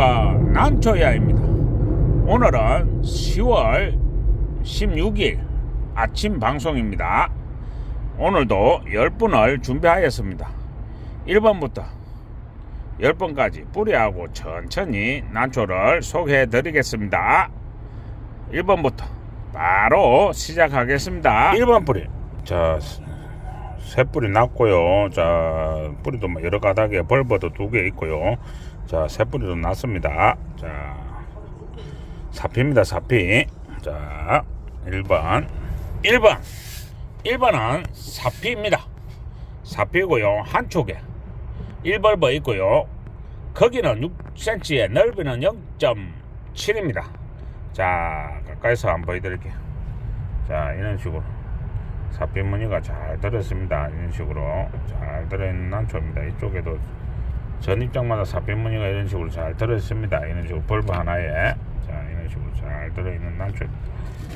안녕하십니까 난초야입니다. 오늘은 10월 16일 아침 방송입니다. 오늘도 10분을 준비하였습니다. 1번부터 10번까지 뿌리하고 천천히 난초를 소개해 드리겠습니다. 1번부터 바로 시작하겠습니다. 1번 뿌리. 자 새 뿌리 났고요. 자, 뿌리도 뭐 여러 가닥에 벌버도 두 개 있고요. 자, 새 뿌리도 났습니다. 자, 사피입니다. 사피. 자, 1번. 1번. 1번은 사피입니다. 사피고요. 한쪽에 1벌버 있고요. 거기는 6cm에 넓이는 0.7입니다. 자, 가까이서 한번 보여드릴게요. 자, 이런 식으로. 사피 무늬가 잘 들었습니다. 이런 식으로 잘 들어있는 난초입니다. 이쪽에도 전 입장마다 사피 무늬가 이런 식으로 잘 들어있습니다. 이런 식으로 벌브 하나에 자 이런 식으로 잘 들어있는 난초입니다.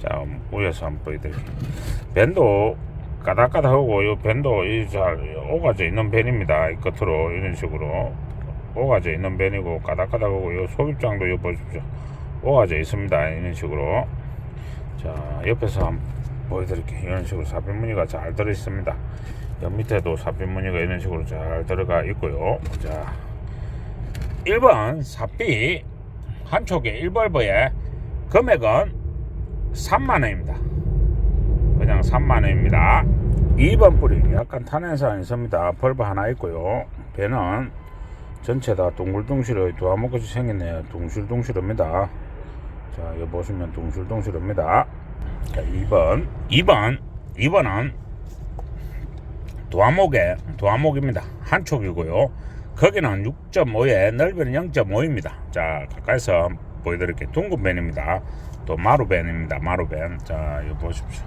자 위에서 한번 보여드릴게요. 밴도 까닥까닥하고 이 밴도 이잘 오가져 있는 밴입니다. 이 끝으로 이런 식으로 오가져 있는 밴이고 까닥까닥하고 이 소입장도 이 보십시오. 오가져 있습니다. 이런 식으로 자 옆에서 한번 보여드릴게요. 이런 식으로 사비 무늬가 잘 들어 있습니다. 옆 밑에도 사비 무늬가 이런 식으로 잘 들어가 있고요. 자, 1번 사비 한쪽에 1벌버의 금액은 3만원입니다. 그냥 3만원입니다. 2번 뿌리 약간 탄현사가 있습니다. 벌버 하나 있고요. 배는 전체 다 둥글둥실의 두아목같이 생겼네요. 둥실둥실합니다. 자, 여기 보시면 둥실둥실합니다. 자, 2번. 2번. 2번은 도화목에 도화목입니다. 한쪽이고요. 거기는 6.5에 넓이는 0.5입니다. 자, 가까이서 보여드릴게요. 둥근 밴입니다. 또 마루밴입니다. 마루밴. 자, 이거 보십시오.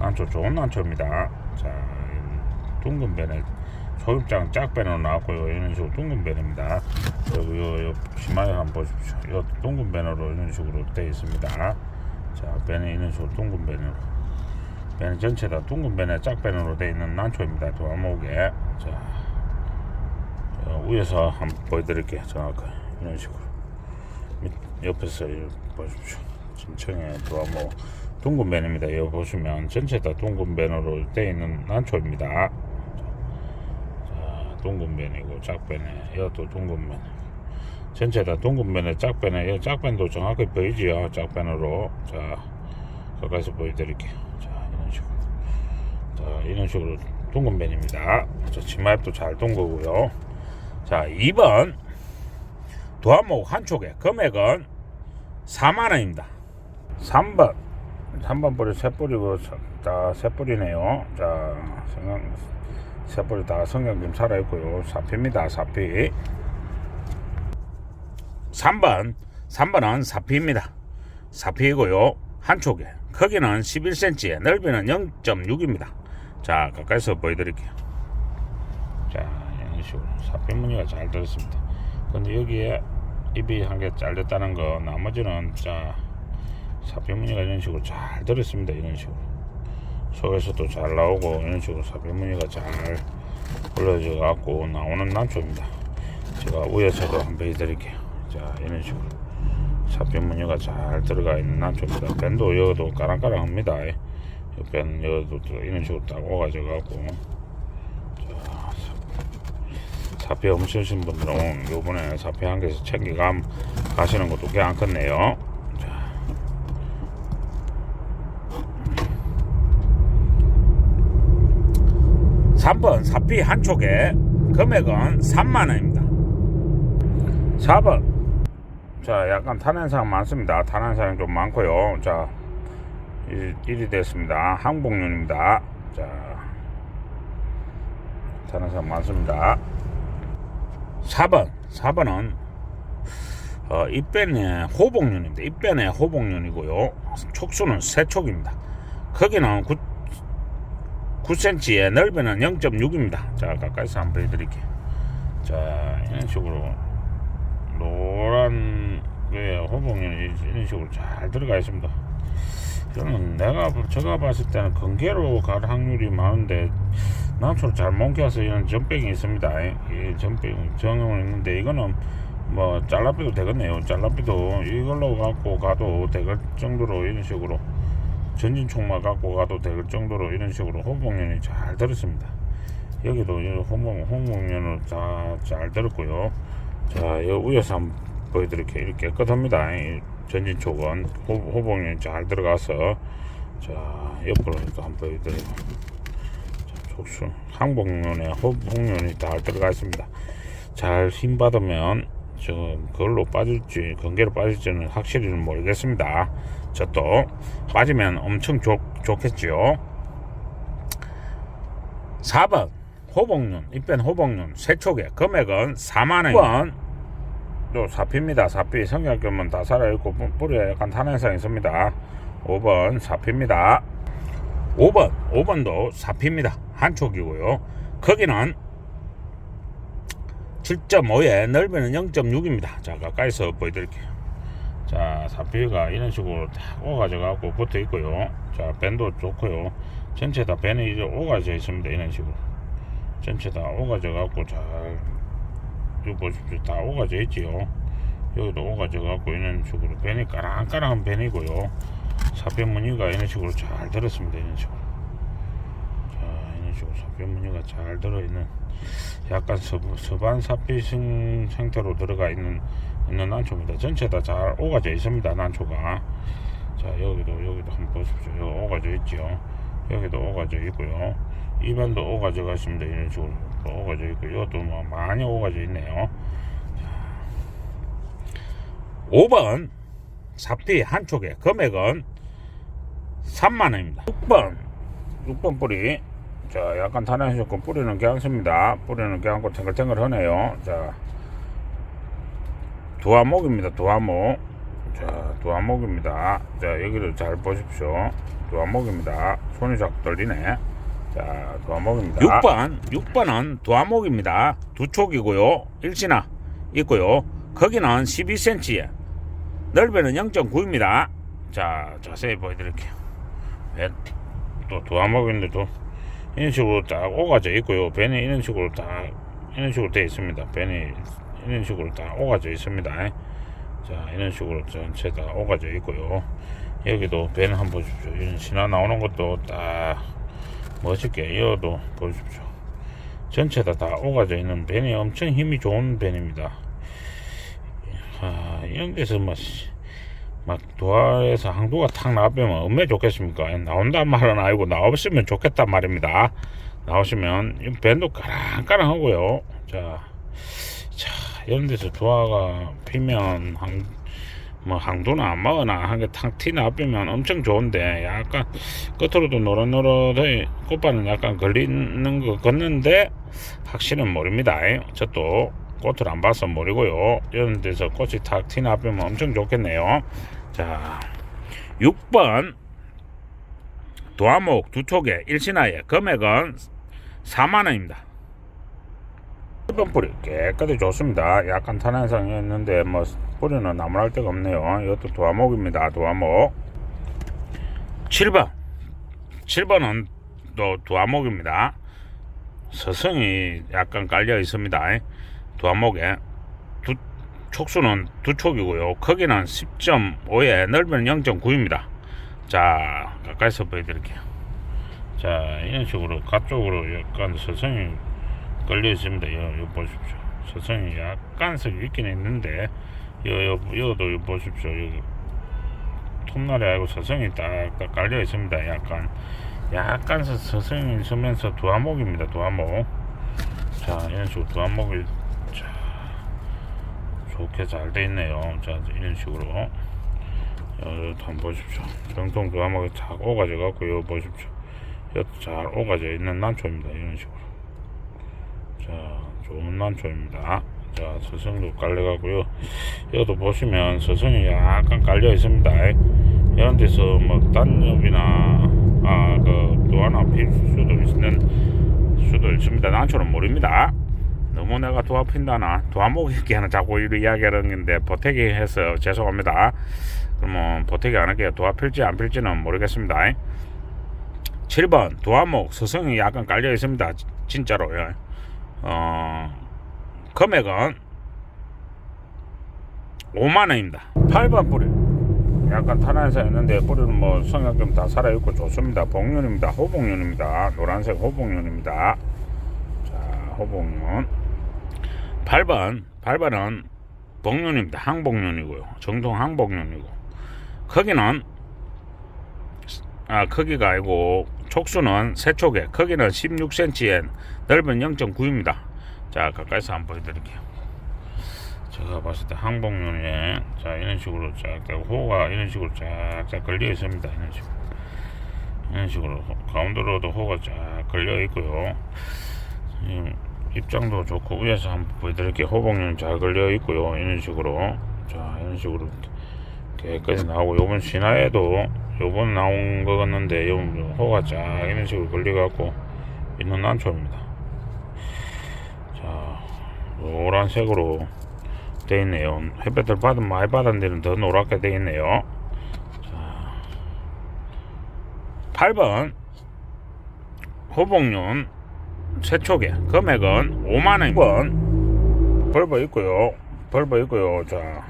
난초 좋은 난초입니다. 자, 둥근 밴에 소입장 짝밴으로 나왔고요. 이런 식으로 둥근밴입니다. 그리고 요, 요 심하게 한번 보십시오. 요 둥근밴으로 이런 식으로 되어 있습니다. 자, 밴에 있는 식으로 둥근 밴으로. 밴 전체 다 둥근 밴에 짝밴으로 되어 있는 난초입니다. 도화목에. 자, 어, 위에서 한번 보여드릴게요. 정확하게. 이런 식으로. 밑, 옆에서 보십시오. 진청에 도화목. 둥근 밴입니다. 여기 보시면 전체 다 둥근 밴으로 되어 있는 난초입니다. 자, 둥근 밴이고 짝밴에 이것도 둥근 밴. 전체 다 둥근변에 짝변에 이 짝변도 정확히 보이지요 짝변으로 자 가까이서 보여드릴게요 자 이런 식으로 둥근변입니다. 자 치마엽도 잘 둥그고요. 자 2번 도화목 한쪽에 금액은 4만원입니다. 3번. 3번 뿌리 세 뿌리고 다세 뿌리네요. 자 성형 세 뿌리 다 성형 좀 살아 있고요. 사피입니다 사피. 3번. 3번은 사피입니다. 사피이고요. 한쪽에 크기는 11cm에 넓이는 0.6입니다 자 가까이서 보여드릴게요. 자 이런 식으로 사피 무늬가 잘 들었습니다. 근데 여기에 입이 한 개 잘렸다는 거 나머지는 자 사피 무늬가 이런 식으로 잘 들었습니다. 이런 식으로. 속에서도 잘 나오고 이런 식으로 사피 무늬가 잘 올려져 갖고 나오는 난초입니다. 제가 위에서도 한번 보여드릴게요. 자 이런 식으로 사표 무늬가 잘 들어가 있는 난초입니다. 밴도 여기도 까랑까랑합니다 밴 여기도 이런 식으로 딱 오가져 갖고 자 사표 없으신 분들은 요번에 사표 한 개씩 챙기감 가시는 것도 자. (3번) 사피 한쪽에 금액은 (3만원입니다) (4번) 자 약간 탄환상 많습니다. 탄환상이 좀 많고요. 자 1이 됐습니다. 항복륜입니다. 자 탄환상 많습니다. 4번 4번은 어, 입변의 호복륜입니다. 입변의 호복륜이고요. 촉수는 세촉입니다. 크기는 9, 9cm에 넓이는 0.6입니다. 자 가까이서 한번 보여드릴게요. 자 이런 식으로 노란 게 호봉이 이런 식으로 잘 들어가 있습니다. 저는 내가 제가 봤을 때는 건개로 갈 확률이 많은데 난초를 잘못 껴서 이런 전병이 있습니다. 이 전병 정형은 있는데 이거는 뭐 잘라비도 되겠네요. 잘라비도 이걸로 갖고 가도 될 정도로 이런 식으로 전진 총만 갖고 가도 될 정도로 이런 식으로 호봉년이 잘 들었습니다. 여기도 이 호봉 호봉년을 다 잘 들었고요. 자, 여 위에서 한번 보여드릴게요. 이렇게 깨끗합니다. 이 전진 촉은 호, 호봉년이 잘 들어가서 자 옆으로 또 한번 보여드리고 자, 촉수 항복년에 호봉년이 잘 들어가 있습니다. 잘 힘 받으면 저 그걸로 빠질지 건개로 빠질지는 확실히는 모르겠습니다. 저도 빠지면 엄청 좋, 좋겠죠. 4번 호복륜 이뺀 호복륜 세촉에 금액은 4만원 5번 또 사피입니다. 사피 성격금은 다 살아있고 뿌- 뿌리에 약간 탄현상이 있습니다. 5번 사피입니다. 5번 5번도 사피입니다. 한촉이고요. 거기는 7.5에 넓이는 0.6입니다. 자 가까이서 보여드릴게요. 자 사피가 이런 식으로 딱 오가져 갖고 붙어 있고요. 자 밴도 좋고요. 전체 다 밴이 이제 오가져 있습니다. 이런 식으로 전체 다 오가져 갖고 잘 이거 보십시오. 다 오가져 있지요. 여기도 오가져 갖고 이런 식으로 밴이 까랑까랑한 밴이고요. 사피 무늬가 이런 식으로 잘 들었습니다. 이런 식으로. 자 이런 식으로 사피 무늬가 잘 들어있는 약간 서, 서반 사피 형- 형태로 들어가 있는 있는 난초입니다. 전체 다 잘 오가져 있습니다. 난초가. 자 여기도 여기도 한번 보십시오. 여기 오가져 있죠. 여기도 오가져 있고요. 입안도 오가져 있습니다. 이런 식으로 또 오가져 있고 이것도 뭐 많이 오가져 있네요. 자, 5번 사피 한 촉에 금액은 3만 원입니다. 6번 6번 뿌리 자 약간 탄화해졌고 뿌리는 괜찮습니다. 뿌리는 괜찮고 탱글탱글 하네요. 자 두화목입니다. 두화목 자 두화목입니다. 자 여기를 잘 보십시오. 두화목입니다. 손이 자꾸 떨리네. 자 두화목입니다. 6번 6번은 두화목입니다. 두 촉이고요. 일신화 있고요. 거기는 12cm에 넓이는 0.9입니다. 자 자세히 보여드릴게요. 배, 또 두화목인데도 이런 식으로 딱 오가져 있고요. 배는 이런 식으로 딱 이런 식으로 되어 있습니다. 배는 이런 식으로 딱 오가져 있습니다. 자 이런 식으로 전체 다 오가져 있고요. 여기도 배는 한번 보십시오. 이런 신화 나오는 것도 딱 멋있게 이어도 보십시오. 전체 다 다 오가져 있는 배는 엄청 힘이 좋은 배입니다. 아, 이런 데서 뭐, 씨, 막 도화에서 항도가 탁 나오면 얼마나 좋겠습니까? 나온단 말은 아니고 나오시면 좋겠단 말입니다. 나오시면 이 밴도 까랑까랑하고요. 자, 자 이런 데서 도화가 피면 항, 뭐 항도나 뭐나 한개탁티 나오면 엄청 좋은데 약간 끝으로도 노릇노릇해 꽃바는 약간 걸리는 거 같는데 확실은 모릅니다. 저도 꽃을 안 봐서 모르고요. 이런 데서 꽃이 탁티 나오면 엄청 좋겠네요. 자, 6번 도화목 두 촉에 일신하에 금액은 4만 원입니다. 1번 뿌리 깨끗이 좋습니다. 약간 탄환상이 있는데 뭐 뿌리는 나무랄 데가 없네요. 이것도 도화목입니다. 도화목 7번 7번은 또 도화목입니다. 서성이 약간 깔려 있습니다. 도화목에 두 촉수는 두 촉이고요. 크기는 10.5에 넓이는 0.9입니다. 자, 가까이서 보여드릴게요. 자, 이런 식으로 가쪽으로 약간 서성이 걸려 있습니다. 요, 요 보십시오. 서성이 약간씩 있긴 있는데, 요, 요, 요도 요 보십시오. 여기 톱날이 아니고 서성이 딱, 딱 깔려 있습니다. 약간, 약간 서- 서성이 있으면서 두화목입니다. 두화목. 자, 이런 식으로 두화목이 좋게 잘 돼 있네요. 자, 이런 식으로. 어, 한번 보십시오. 정통 두화목이 잘 오가져 갖고, 요 보십시오. 이것도 잘 오가져 있는 난초입니다. 이런 식으로. 자, 좋은 난초입니다. 자, 서성도 깔려 가고요. 여기도 보시면 서성이 약간 깔려 있습니다. 이런 데서 뭐 단엽이나, 아, 그, 또 하나 필 수도 있는, 수도 있습니다. 난초는 모릅니다. 너무 내가 도화 핀다나 도화목 있게 하나 자꾸 이렇게 이야기하는 건데 보태기 해서 죄송합니다. 그러면 보태기 안 할게요. 도화 필지 안 필지는 모르겠습니다. 7번 도화목 서성이 약간 깔려 있습니다. 진짜로요. 어 금액은 5만 원입니다. 8번 뿌리. 약간 탄환사 있는데 뿌리는 뭐 성약금 다 살아있고 좋습니다. 복륜입니다. 호복륜입니다. 노란색 호복륜입니다. 자, 호복륜. 8번, 8번은 복륜입니다. 항복륜이고요. 정통 항복륜이고. 크기는 아, 크기가 아니고 촉수는 세 촉에 크기는 16cm에 넓은 0.9입니다. 자, 가까이서 한번 보여드릴게요. 제가 봤을 때 항복륜에 자 이런 식으로 쫙 호가 이런 식으로 쫙쫙 걸려 있습니다. 이런 식으로 이런 식으로 가운데로도 호가 쫙 걸려 있고요. 입장도 좋고 위에서 한번 보여드릴게요. 호복륜 잘 걸려 있고요. 이런 식으로 자 이런 식으로 깨끗이 나오고 요번 신화에도 요번 나온 거 같는데 요 호가 쫙 이런 식으로 걸려갖고 있는 난초입니다. 자 노란색으로 돼 있네요. 햇볕을 받으면 많이 받은 데는 더 노랗게 돼 있네요. 자, 8번 호복륜 세촉에 금액은 5만 원. 2번 벌버 있고요. 벌버 있고요. 자,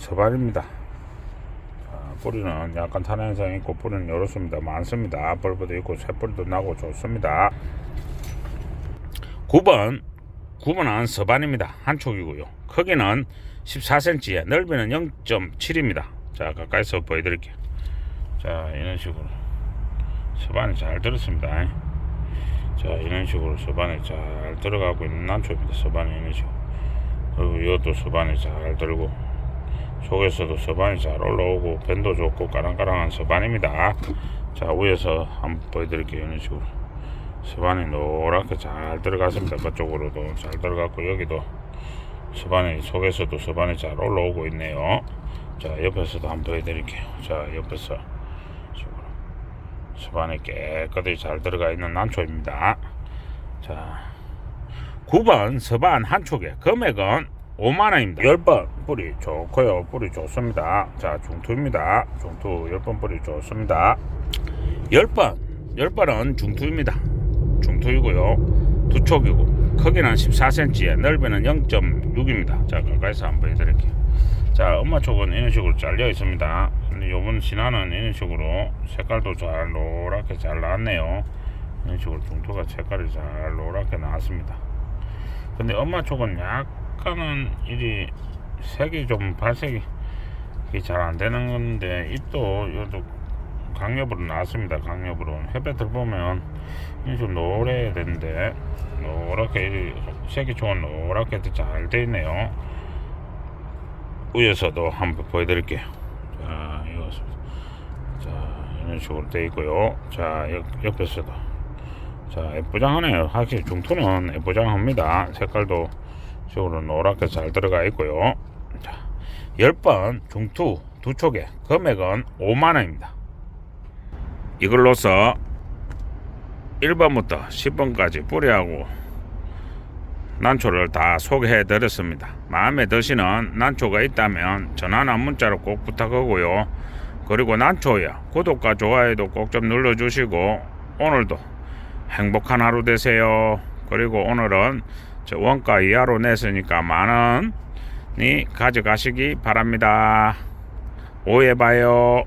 서반입니다. 자, 뿌리는 약간 탄 현상이 있고 뿌리는 이렇습니다. 많습니다. 벌버도 있고 새뿌리도 나고 좋습니다. 9번 9번은 서반입니다. 한 촉이고요. 크기는 14cm에 넓이는 0.7입니다. 자 가까이서 보여드릴게요. 자 이런 식으로 서반이 잘 들었습니다. 자 이런 식으로 서반이 잘 들어가고 있는 난초입니다. 서반이 이런 식으로 그리고 이것도 서반이 잘 들고 속에서도 서반이 잘 올라오고 밴도 좋고 까랑까랑한 서반입니다. 자 위에서 한번 보여드릴게요. 이런 식으로 수반이 노랗게 잘 들어갔습니다. 그쪽으로도 잘 들어갔고 여기도 수반이 속에서도 수반이 잘 올라오고 있네요. 자 옆에서도 한번 보여드릴게요. 자 옆에서 수반이 깨끗이 잘 들어가 있는 난초입니다. 자 9번 서반 한 촉에 금액은 5만원입니다. 10번 뿌리 좋고요. 뿌리 좋습니다. 자 중투입니다. 중투 10번 뿌리 좋습니다. 10번 10번은 중투입니다. 중투이고요. 두 촉이고 크기는 14cm에 넓이는 0.6입니다. 자 가까이서 한번 보여드릴게요. 자 엄마 촉은 이런 식으로 잘려 있습니다. 근데 요번 신화는 이런 식으로 색깔도 잘 노랗게 잘 나왔네요. 이런 식으로 중투가 색깔이 잘 노랗게 나왔습니다. 근데 엄마 촉은 약 간은 이리 색이 좀 발색이 잘 안 되는 건데 잎도 요도 강엽으로 나왔습니다. 강엽으로 햇볕을 보면 이좀 노래야 되는데 노랗게 이 색이 좋은 노랗게 잘돼 있네요. 위에서도 한번 보여드릴게요. 자 이거 자 이런 식으로 돼 있고요. 자 옆, 옆에서도 자 예쁘장하네요. 확실히 중투는 예쁘장합니다. 색깔도 식으로 노랗게 잘 들어가 있고요. 자 10번 중투 두 촉에 금액은 5만원입니다. 이걸로서 1번부터 10번까지 뿌리하고 난초를 다 소개해 드렸습니다. 마음에 드시는 난초가 있다면 전화나 문자로 꼭 부탁하고요. 그리고 난초야 구독과 좋아요도 꼭 좀 눌러주시고 오늘도 행복한 하루 되세요. 그리고 오늘은 저 원가 이하로 냈으니까 만원이 가져가시기 바랍니다. 오해 봐요.